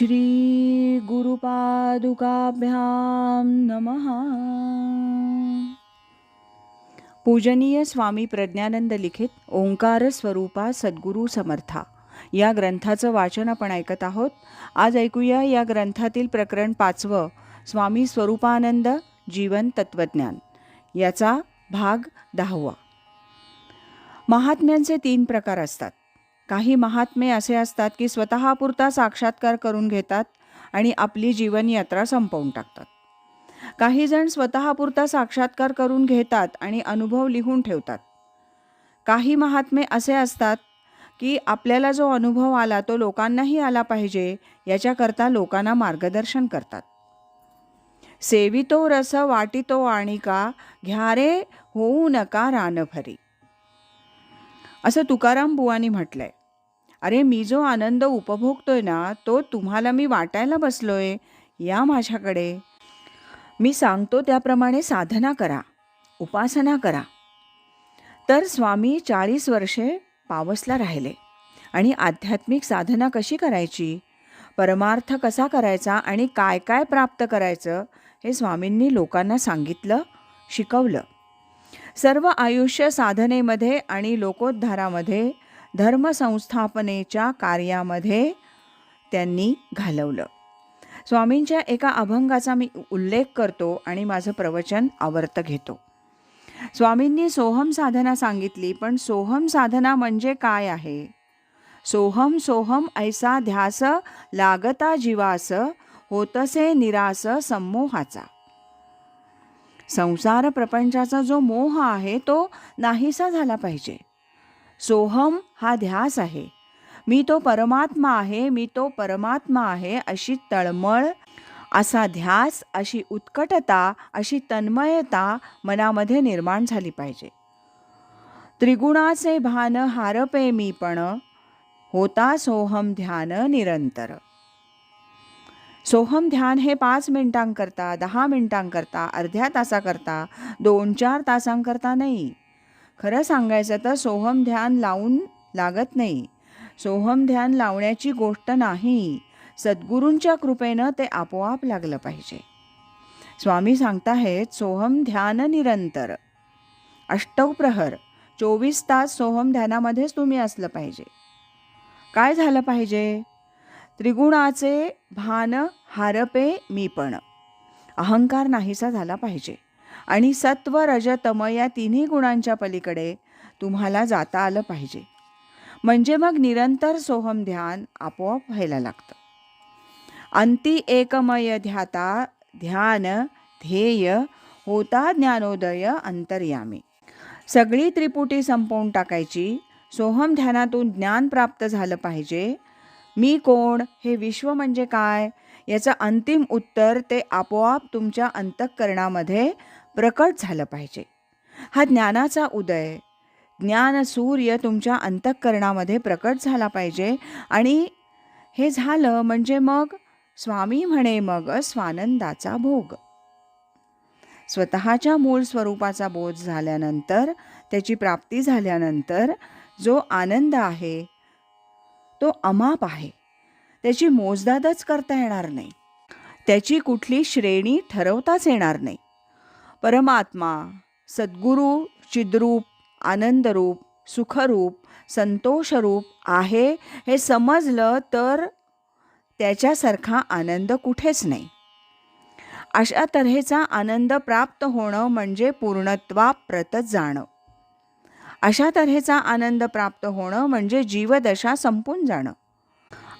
श्री गुरुपादुकाभ्याम नमः। पूजनीय स्वामी प्रज्ञानंद लिखित ओंकार स्वरूपा सद्गुरू समर्था या ग्रंथाचं वाचन आपण ऐकत आहोत. आज ऐकूया या ग्रंथातील प्रकरण पाचवं स्वामी स्वरूपानंद जीवन तत्वज्ञान याचा भाग दहावा. महात्म्यांचे तीन प्रकार असतात. काही महात्मे असे असतात की स्वतःपुरता साक्षात्कार करून घेतात आणि आपली जीवनयात्रा संपवून टाकतात. काही जण स्वतःपुरता साक्षात्कार करून घेतात आणि अनुभव लिहून ठेवतात. काही महात्मे असे असतात की आपल्याला जो अनुभव आला तो लोकांनाही आला पाहिजे याच्याकरता लोकांना मार्गदर्शन करतात. सेवितो रस वाटितो आणि का घ्या रे होऊ नका रानभरी. असं तुकाराम बुवानी म्हटलंय. अरे मी जो आनंद उपभोगतोय ना तो तुम्हाला मी वाटायला बसलोय या माझ्याकडे. मी सांगतो त्याप्रमाणे साधना करा उपासना करा. तर स्वामी चाळीस वर्षे पावसला राहिले आणि आध्यात्मिक साधना कशी करायची? परमार्थ कसा करायचा आणि काय काय प्राप्त करायचं हे स्वामींनी लोकांना सांगितलं शिकवलं. सर्व आयुष्य साधनेमध्ये आणि लोकोद्धारामध्ये धर्मसंस्थापनेच्या कार्यामध्ये त्यांनी घालवलं. स्वामींच्या एका अभंगाचा मी उल्लेख करतो आणि माझं प्रवचन आवर्त घेतो. स्वामींनी सोहम साधना सांगितली पण सोहम साधना म्हणजे काय आहे? सोहम सोहम ऐसा ध्यास लागता जीवास होतसे निरास संमोहाचा संसार प्रपंचाचा जो मोह आहे तो नाहीसा झाला पाहिजे. सोहम हा ध्यास आहे. मी तो परमात्मा आहे मी तो परमात्मा आहे अशी तळमळ असा ध्यास अशी उत्कटता अशी तन्मयता मनामध्ये निर्माण झाली पाहिजे. त्रिगुणाचे भान हारपे मी पण होता सोहम ध्यान निरंतर. सोहम ध्यान हे पाच मिनिटांकरता दहा मिनिटांकरता अर्ध्या तासाकरता दोन चार तासांकरता नाही. खरं सांगायचं तर सोहम ध्यान लावून लागत नाही. सोहम ध्यान लावण्याची गोष्ट नाही. सद्गुरूंच्या कृपेनं ते आपोआप लागलं पाहिजे. स्वामी सांगताहेत सोहम ध्यान निरंतर. अष्टवप्रहर चोवीस तास सोहम ध्यानामध्येच तुम्ही असलं पाहिजे. काय झालं पाहिजे? त्रिगुणाचे भान हारपे मी पण. अहंकार नाहीसा झाला पाहिजे. आणि सत्व रजतम या तिन्ही गुणांच्या पलीकडे तुम्हाला जाता आलं पाहिजे. म्हणजे मग निरंतर सोहम ध्यान आपोआप व्हायला लागतं. अंती एकमय ध्याता ध्यान ध्येय होता ज्ञानोदय अंतर्यामी. सगळी त्रिपुटी संपवून टाकायची सोहम ध्यानातून ज्ञान प्राप्त झालं पाहिजे. मी कोण? हे विश्व म्हणजे काय? याचं अंतिम उत्तर ते आपोआप तुमच्या अंतःकरणामध्ये प्रकट झालं पाहिजे. हा ज्ञानाचा उदय ज्ञान सूर्य तुमच्या अंतःकरणामध्ये प्रकट झाला पाहिजे आणि हे झालं म्हणजे मग स्वामी म्हणे मग स्वानंदाचा भोग. स्वतःच्या मूळ स्वरूपाचा बोध झाल्यानंतर त्याची प्राप्ती झाल्यानंतर जो आनंद आहे तो अमाप आहे. त्याची मोजदादच करता येणार नाही. त्याची कुठली श्रेणी ठरवताच येणार नाही. परमात्मा सद्गुरू चिद्रूप आनंदरूप सुखरूप संतोषरूप आहे हे समजलं तर त्याच्यासारखा आनंद कुठेच नाही. अशा तऱ्हेचा आनंद प्राप्त होणं म्हणजे पूर्णत्वाप्रत जाणं. अशा तऱ्हेचा आनंद प्राप्त होणं म्हणजे जीवदशा संपून जाणं.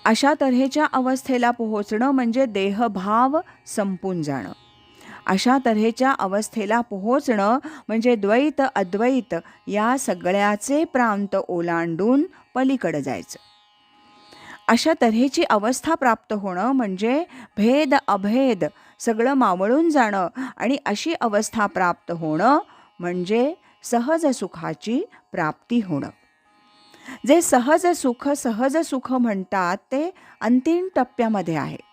अशा तऱ्हेच्या अवस्थेला पोहोचणं म्हणजे देहभाव संपून जाणं. अशा तऱ्हेच्या अवस्थेला पोहोचणं म्हणजे द्वैत अद्वैत या सगळ्याचे प्रांत ओलांडून पलीकडं जायचं. अशा तऱ्हेची अवस्था प्राप्त होणं म्हणजे भेद अभेद सगळं मावळून जाणं आणि अशी अवस्था प्राप्त होणं म्हणजे सहज सुखाची प्राप्ती होणं. जे सहज सुख सहज सुख म्हणतात ते अंतिम टप्प्यामध्ये आहे.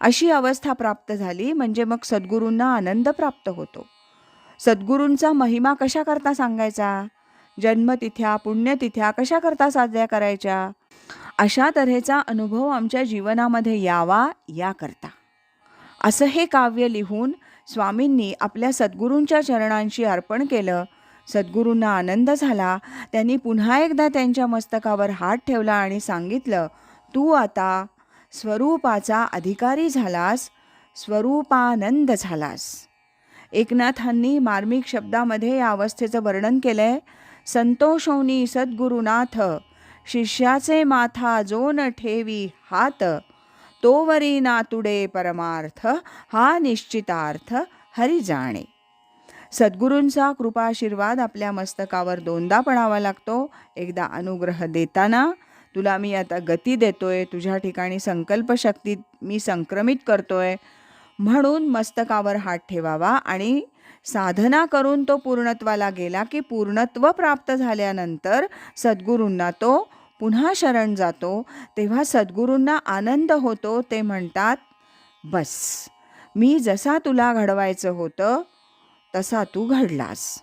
अशी अवस्था प्राप्त झाली म्हणजे मग सद्गुरूंना आनंद प्राप्त होतो. सद्गुरूंचा महिमा कशा करता सांगायचा? जन्मतिथ्या पुण्यतिथ्या कशा करता साजऱ्या करायच्या? अशा तऱ्हेचा अनुभव आमच्या जीवनामध्ये यावा याकरता. असं हे काव्य लिहून स्वामींनी आपल्या सद्गुरूंच्या चरणांशी अर्पण केलं. सद्गुरूंना आनंद झाला. त्यांनी पुन्हा एकदा त्यांच्या मस्तकावर हात ठेवला आणि सांगितलं तू आता स्वरूपाचा अधिकारी झालास स्वरूपानंद झालास. एकनाथांनी मार्मिक शब्दामध्ये या अवस्थेचं वर्णन केलं आहे संतोषोनी सद्गुरुनाथ शिष्याचे माथा जो न ठेवी हात तोवरी नातुडे परमार्थ हा निश्चितार्थ हरी जाणे. सद्गुरूंचा कृपाशीर्वाद आपल्या मस्तकावर दोनदा पडावा लागतो. एकदा अनुग्रह देताना तुला मी आता गती देतोय तुझ्या ठिकाणी संकल्पशक्ती मी संक्रमित करतोय म्हणून मस्तकावर हात ठेवावा आणि साधना करून तो पूर्णत्वाला गेला की पूर्णत्व प्राप्त झाल्यानंतर सद्गुरूंना तो पुन्हा शरण जातो. तेव्हा सद्गुरूंना आनंद होतो ते म्हणतात बस मी जसा तुला घडवायचं होतं तसा तू घडलास.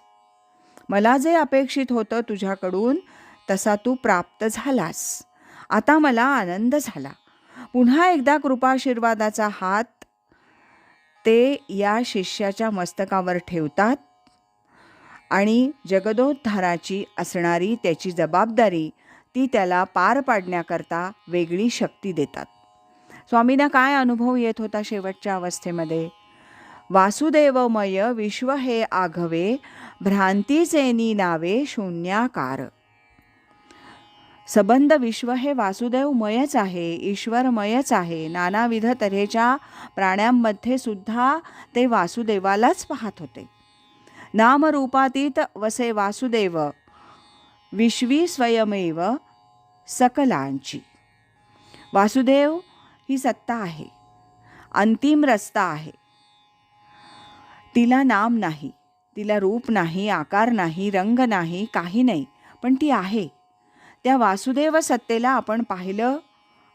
मला जे अपेक्षित होतं तुझ्याकडून तसा तू प्राप्त झालास. आता मला आनंद झाला. पुन्हा एकदा कृपाशीर्वादाचा हात ते या शिष्याच्या मस्तकावर ठेवतात आणि जगदोद्धाराची असणारी त्याची जबाबदारी ती त्याला पार पाडण्याकरता वेगळी शक्ती देतात. स्वामींना काय अनुभव येत होता शेवटच्या अवस्थेमध्ये? वासुदेवमय विश्व हे आघवे भ्रांतीचे नावे शून्याकार. सबंध विश्व हे वासुदेवमयच आहे ईश्वरमयच आहे. नानाविध तऱ्हेच्या प्राण्यांमध्ये सुद्धा ते वासुदेवालाच पाहत होते. नामरूपातीत वसे वासुदेव विश्वी स्वयमेव सकलांची. वासुदेव ही सत्ता आहे अंतिम रस्ता आहे. तिला नाम नाही तिला रूप नाही आकार नाही रंग नाही काही नाही पण ती आहे. त्या वासुदेव सत्तेला आपण पाहिलं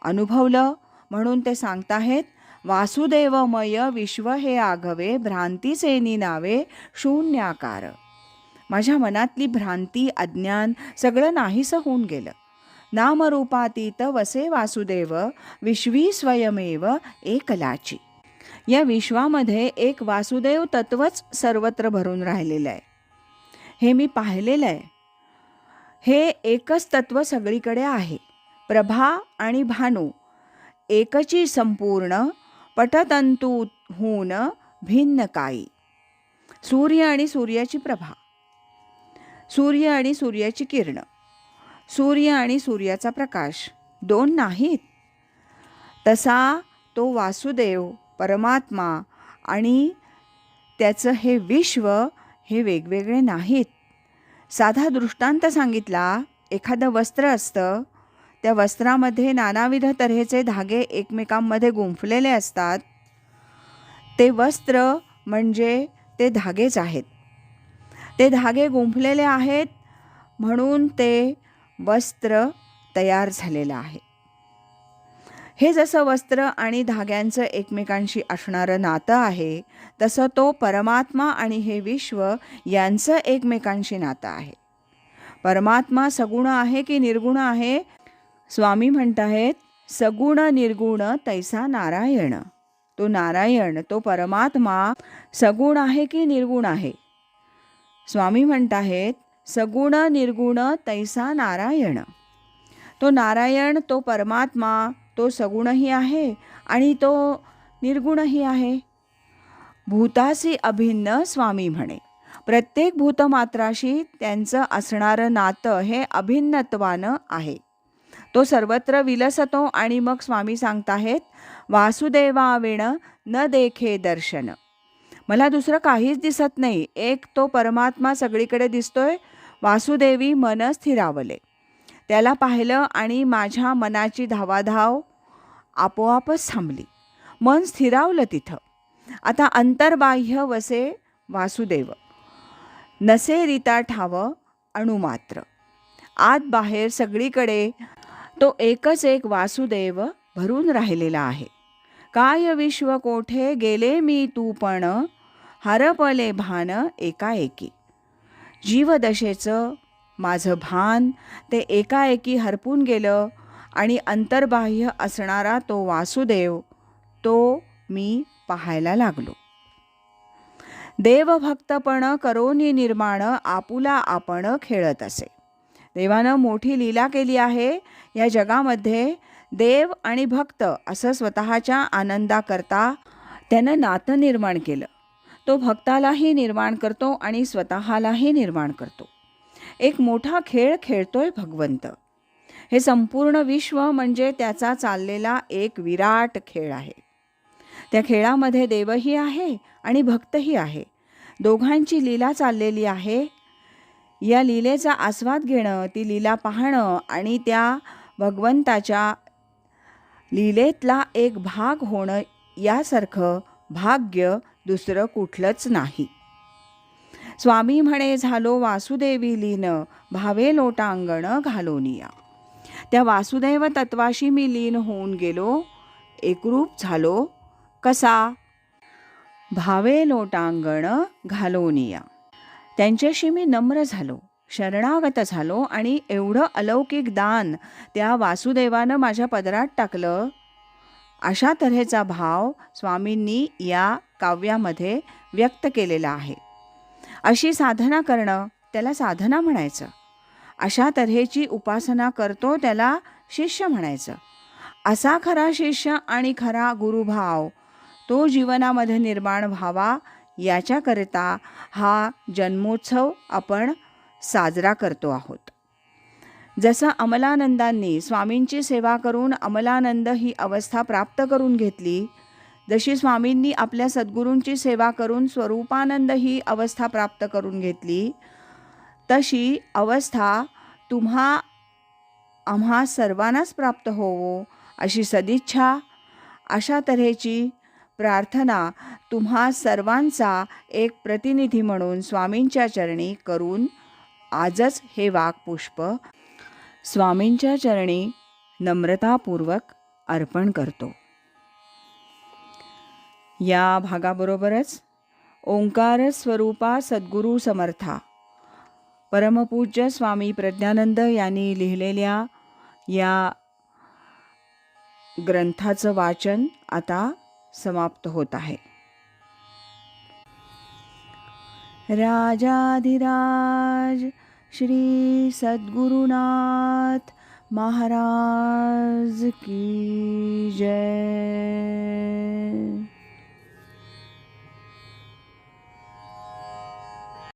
अनुभवलं म्हणून ते सांगताहेत वासुदेवमय विश्व हे आघवे भ्रांतीचे नावे शून्याकार. माझ्या मनातली भ्रांती अज्ञान सगळं नाहीसं होऊन गेलं. नामरूपातीत वसे वासुदेव विश्वी स्वयमेव एकलाची. या विश्वामध्ये एक वासुदेव तत्वच सर्वत्र भरून राहिलेलं आहे. हे मी पाहिलेलं आहे. हे एकच तत्व सगळीकडे आहे. प्रभा आणि भानू एकची संपूर्ण पटतंतूहून भिन्न काही सूर्य आणि सूर्याची प्रभा. सूर्य आणि सूर्याची किरण. सूर्य आणि सूर्याचा प्रकाश. दोन नाहीत. तसा तो वासुदेव परमात्मा आणि त्याचं हे विश्व हे वेगवेगळे नाहीत. साधा दृष्टांत सांगितला एखादं वस्त्र असतं त्या वस्त्रामध्ये नानाविध तऱ्हेचे धागे एकमेकांमध्ये गुंफलेले असतात. ते वस्त्र म्हणजे ते धागेच आहेत. ते धागे गुंफलेले आहेत म्हणून ते वस्त्र तयार झालेलं आहे. हे जसं वस्त्र आणि धाग्यांचं एकमेकांशी असणारं नातं आहे तसं तो परमात्मा आणि हे विश्व यांचं एकमेकांशी नातं आहे. परमात्मा सगुण आहे की निर्गुण आहे? स्वामी म्हणत आहेत सगुण निर्गुण तैसा नारायण. तो नारायण तो परमात्मा सगुण आहे की निर्गुण आहे? स्वामी म्हणत आहेत सगुण निर्गुण तैसा नारायण. तो नारायण तो परमात्मा तो सगुणही आहे आणि तो निर्गुणही आहे. भूतासी अभिन्न स्वामी म्हणे. प्रत्येक भूतमात्राशी त्यांचं असणारं नातं हे अभिन्नत्वानं आहे. तो सर्वत्र विलसतो आणि मग स्वामी सांगताहेत वासुदेवाविण न देखे दर्शन. मला दुसरं काहीच दिसत नाही. एक तो परमात्मा सगळीकडे दिसतोय. वासुदेवी मन स्थिरावले. त्याला पाहिलं आणि माझ्या मनाची धावाधाव आपोआपच थांबली. मन स्थिरावलं तिथं. आता अंतर्बाह्य वसे वासुदेव. नसे रिता ठाव अणुमात्र. आत बाहेर सगळीकडे तो एकच एक वासुदेव भरून राहिलेला आहे. काय विश्व कोठे गेले मी तू पण? हरपले भान एकाएकी. जीवदशेचं माझं भान ते एकाएकी हरपून गेलं आणि अंतर्बाह्य असणारा तो वासुदेव तो मी पाहायला लागलो. देवभक्तपण करोनी निर्माण आपुला आपण खेळत असे. देवानं मोठी लीला केली आहे. या जगामध्ये देव आणि भक्त असं स्वतःच्या आनंदाकरता त्यानं नातं निर्माण केलं. तो भक्तालाही निर्माण करतो आणि स्वतःलाही निर्माण करतो. एक मोठा खेळ खेळतोय भगवंत. हे संपूर्ण विश्व म्हणजे त्याचा चाललेला एक विराट खेळ आहे. त्या खेळामध्ये देवही आहे आणि भक्तही आहे. दोघांची लीला चाललेली आहे. या लीलेचा आस्वाद घेणं ती लीला पाहणं आणि त्या भगवंताच्या लीलेतला एक भाग होणं यासारखं भाग्य दुसरं कुठलंच नाही. स्वामी म्हणे झालो वासुदेवी लीन भावे लोटांगण घालोनिया. त्या वासुदेव तत्वाशी मी लीन होऊन गेलो. एकरूप झालो. कसा? भावे लोटांगण घालोनिया. त्यांच्याशी मी नम्र झालो शरणागत झालो आणि एवढं अलौकिक दान त्या वासुदेवानं माझ्या पदरात टाकलं. अशा तऱ्हेचा भाव स्वामींनी या काव्यामध्ये व्यक्त केलेला आहे. अशी साधना करणं त्याला साधना म्हणायचं. अशा तऱ्हेची उपासना करतो त्याला शिष्य म्हणायचं. असा खरा शिष्य आणि खरा गुरुभाव तो जीवनामध्ये निर्माण व्हावा याच्याकरिता हा जन्मोत्सव आपण साजरा करतो आहोत. जसं अमलानंदांनी स्वामींची सेवा करून अमलानंद ही अवस्था प्राप्त करून घेतली जशी स्वामींनी आपल्या सद्गुरूंची सेवा करून स्वरूपानंद ही अवस्था प्राप्त करून घेतली तशी अवस्था तुम्हा आम्हा सर्वांनाच प्राप्त होवो अशी सदिच्छा अशा तऱ्हेची प्रार्थना तुम्हा सर्वांचा एक प्रतिनिधी म्हणून स्वामींच्या चरणी करून आजच हे वाक्पुष्प स्वामींच्या चरणी नम्रतापूर्वक अर्पण करतो. या भागाबरोबरच ओंकार स्वरूपा सद्गुरू समर्था. परमपूज्य स्वामी प्रज्ञानंद यांनी लिहिलेल्या या ग्रंथाचं वाचन आता समाप्त होत आहे. राजाधिराज श्री सद्गुरुनाथ महाराज की जय.